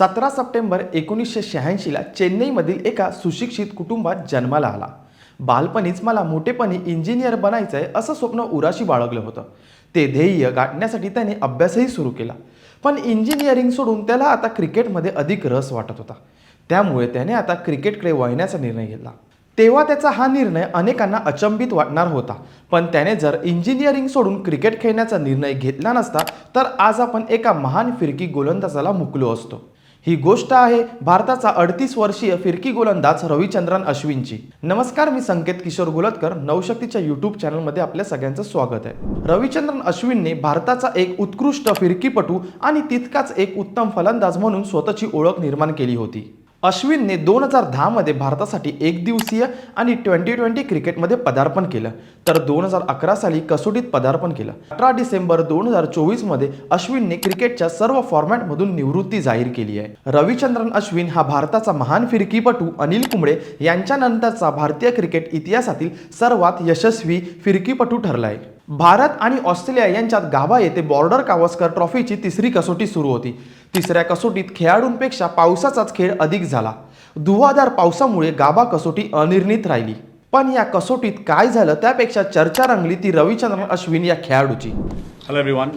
सतरा सप्टेंबर एकोणीसशे शहाऐंशीला चेन्नईमधील एका सुशिक्षित कुटुंबात जन्माला आला. बालपणीच मला मोठेपणी इंजिनियर बनायचं आहे असं स्वप्न उराशी बाळगलं होतं. ते ध्येय गाठण्यासाठी त्याने अभ्यासही सुरू केला. पण इंजिनिअरिंग सोडून त्याला आता क्रिकेटमध्ये अधिक रस वाटत होता. त्यामुळे त्याने आता क्रिकेटकडे वळण्याचा निर्णय घेतला. तेव्हा त्याचा हा निर्णय अनेकांना अचंबित वाटणार होता. पण त्याने जर इंजिनिअरिंग सोडून क्रिकेट खेळण्याचा निर्णय घेतला नसता तर आज आपण एका महान फिरकी गोलंदाजाला मुकलो असतो. ही गोष्ट आहे भारताचा अडतीस वर्षीय फिरकी गोलंदाज रविचंद्रन अश्विनची. नमस्कार मी संकेत किशोर गुलतकर. नवशक्तीच्या युट्यूब चॅनलमध्ये आपल्या सगळ्यांचं स्वागत आहे. रविचंद्रन अश्विनने भारताचा एक उत्कृष्ट फिरकीपटू आणि तितकाच एक उत्तम फलंदाज म्हणून स्वतःची ओळख निर्माण केली होती. अश्विनने दोन हजार दहामध्ये भारतासाठी एक दिवसीय आणि ट्वेंटी ट्वेंटी क्रिकेटमध्ये पदार्पण केलं. तर दोन हजार अकरा साली कसोटीत पदार्पण केलं. अठरा डिसेंबर दोन हजार चोवीसमध्ये अश्विनने क्रिकेटच्या सर्व फॉर्मॅटमधून निवृत्ती जाहीर केली आहे. रविचंद्रन अश्विन हा भारताचा महान फिरकीपटू अनिल कुंबळे यांच्यानंतरचा भारतीय क्रिकेट इतिहासातील सर्वात यशस्वी फिरकीपटू ठरला आहे. भारत आणि ऑस्ट्रेलिया यांच्यात गाभा येथे बॉर्डर कावस्कर ट्रॉफीची तिसरी कसोटी सुरू होती. तिसऱ्या कसोटीत खेळाडूंपेक्षा पावसाचाच खेळ अधिक झाला. दुवादार पावसामुळे गाभा कसोटी अनिर्णित राहिली. पण या कसोटीत काय झालं त्यापेक्षा चर्चा रंगली ती रविचंद्र अश्विन या खेळाडूची. Hello everyone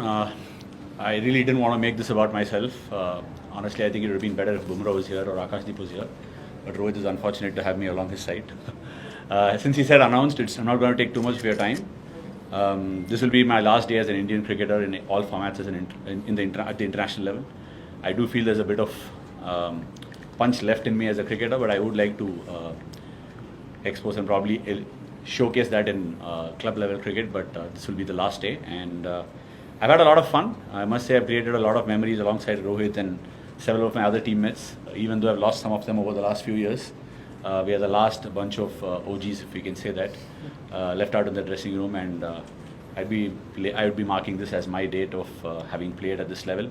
I really don't want make this about myself honestly I think it been better Bumrah is here Akash Deep is here but rose is unfortunate to have me along his side since he said announce it's not gonna take too much your time Um, this will be my last day as an Indian cricketer in all formats as an in, in the inter- at the international level. I do feel there's a bit of um, punch left in me as a cricketer, but I would like to uh, expose and probably il- showcase that in uh, club level cricket. But uh, this will be the last day, and uh, I've had a lot of fun. I must say, I've created a lot of memories alongside Rohit and several of my other teammates. Even though I've lost some of them over the last few years, uh, we are the last bunch of uh, OGs, if we can say that, uh, left out in the dressing room, and uh, I'd be play- I would be marking this as my date of uh, having played at this level.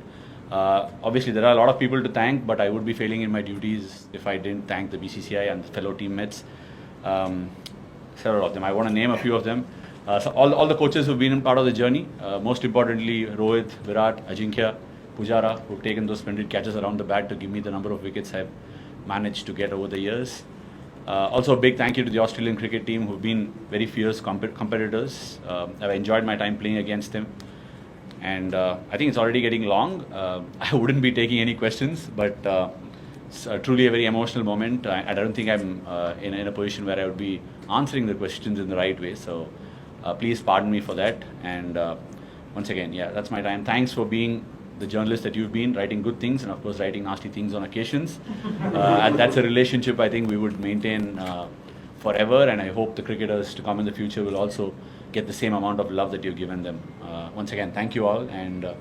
Uh, obviously, there are a lot of people to thank, but I would be failing in my duties if I didn't thank the BCCI and the fellow teammates. Um, several of them. I want to name a few of them. Uh, so all, all the coaches who've been part of the journey. Uh, most importantly, Rohit, Virat, Ajinkya, Pujara, who've taken those splendid catches around the bat to give me the number of wickets I've managed to get over the years. Uh, also, a big thank you to the Australian cricket team who've been very fierce comp- competitors. Uh, I've enjoyed my time playing against them. And uh, I think it's already getting long. Uh, I wouldn't be taking any questions, but uh, it's uh, truly a very emotional moment. I, I don't think I'm in, in a position where I would be answering the questions in the right way. So please pardon me for that. And once again, yeah, that's my time. Thanks for being the journalist that you've been, writing good things and, of course, writing nasty things on occasions. Uh, and that's a relationship I think we would maintain uh, forever. And I hope the cricketers to come in the future will also get the same amount of love that you've given them. Uh, once again, thank you all. And uh,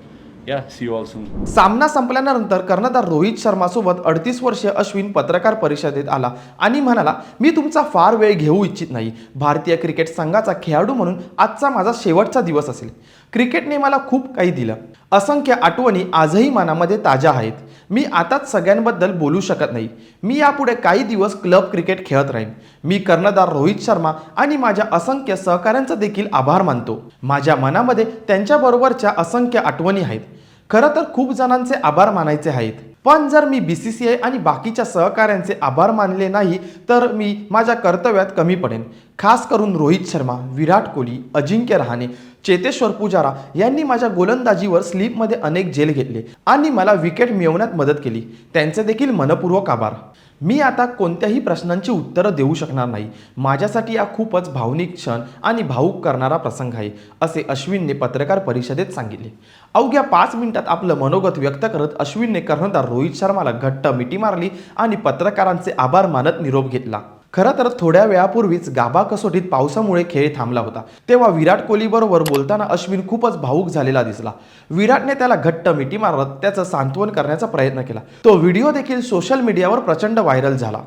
yeah, see you all soon. सामना संपल्यानंतर कर्णधार रोहित शर्मासोबत अडतीस वर्षीय अश्विन पत्रकार परिषदेत आला आणि म्हणाला मी तुमचा फार वेळ घेऊ इच्छित नाही भारतीय क्रिकेट संघाचा खेळाडू म्हणून आजचा माझा शेवटचा दिवस असेल क्रिकेटने मला खूप काही दिलं असंख्य आठवणी आजही मनामध्ये ताज्या आहेत. मी आताच सगळ्यांबद्दल बोलू शकत नाही. मी यापुढे काही दिवस क्लब क्रिकेट खेळत राहीन. मी कर्णधार रोहित शर्मा आणि माझ्या असंख्य सहकाऱ्यांचा देखील आभार मानतो. माझ्या मनामध्ये त्यांच्याबरोबरच्या असंख्य आठवणी आहेत. खरं तर खूप जणांचे आभार मानायचे आहेत. पण जर मी बी सी सी आय आणि बाकीच्या सहकाऱ्यांचे आभार मानले नाही तर मी माझ्या कर्तव्यात कमी पडेन. खास करून रोहित शर्मा विराट कोहली अजिंक्य रहाणे चेतेश्वर पुजारा यांनी माझ्या गोलंदाजीवर स्लीपमध्ये अनेक जेल घेतले आणि मला विकेट मिळवण्यात मदत केली. त्यांचे देखील मनपूर्वक आभार. मी आता कोणत्याही प्रश्नांची उत्तरं देऊ शकणार नाही. माझ्यासाठी हा खूपच भावनिक क्षण आणि भावूक करणारा प्रसंग आहे असे अश्विनने पत्रकार परिषदेत सांगितले. अवघ्या पाच मिनिटात आपलं मनोगत व्यक्त करत अश्विनने कर्णधार रोहित शर्माला घट्ट मिठी मारली आणि पत्रकारांचे आभार मानत निरोप घेतला. खरं तर थोड्या वेळापूर्वीच गाभा कसोटीत पावसामुळे खेळ थांबला होता. तेव्हा विराट कोहलीबरोबर बोलताना अश्विन खूपच भावूक झालेला दिसला. विराटने त्याला घट्ट मिठी मारत त्याचं सांत्वन करण्याचा प्रयत्न केला. तो व्हिडिओ देखील सोशल मीडियावर प्रचंड व्हायरल झाला.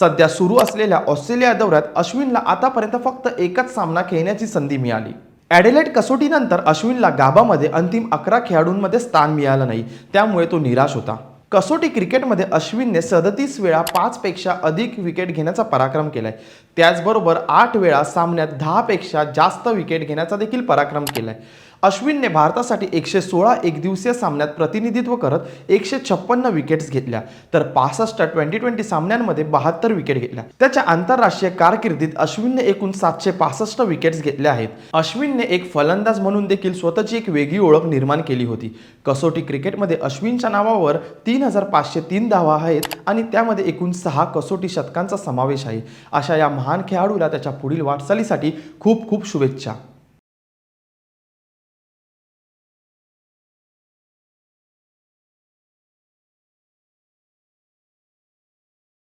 सध्या सुरू असलेल्या ऑस्ट्रेलिया दौऱ्यात अश्विनला आतापर्यंत फक्त एकच सामना खेळण्याची संधी मिळाली. ॲडेलेट कसोटीनंतर अश्विनला गाबामध्ये अंतिम अकरा खेळाडूंमध्ये स्थान मिळालं नाही. त्यामुळे तो निराश होता. कसोटी क्रिकेटमध्ये अश्विनने सदतीस वेळा पाचपेक्षा अधिक विकेट घेण्याचा पराक्रम केला आहे त्याचबरोबर आठ वेळा सामन्यात दहापेक्षा जास्त विकेट घेण्याचा देखील पराक्रम केला आहे अश्विनने भारतासाठी एकशे सोळा एकदिवसीय सामन्यात प्रतिनिधित्व करत एकशे छप्पन्न विकेट्स घेतल्या. तर पासष्ट ट्वेंटी ट्वेंटी सामन्यांमध्ये बहात्तर विकेट घेतल्या. त्याच्या आंतरराष्ट्रीय कारकिर्दीत अश्विनने एकूण सातशे पासष्ट विकेट्स घेतल्या आहेत. अश्विनने एक फलंदाज म्हणून देखील स्वतःची एक वेगळी ओळख निर्माण केली होती. कसोटी क्रिकेटमध्ये अश्विनच्या नावावर तीन हजार पाचशे तीन धावा आहेत आणि त्यामध्ये एकूण सहा कसोटी शतकांचा समावेश आहे. अशा या महान खेळाडूला त्याच्या पुढील वाटचालीसाठी खूप खूप शुभेच्छा.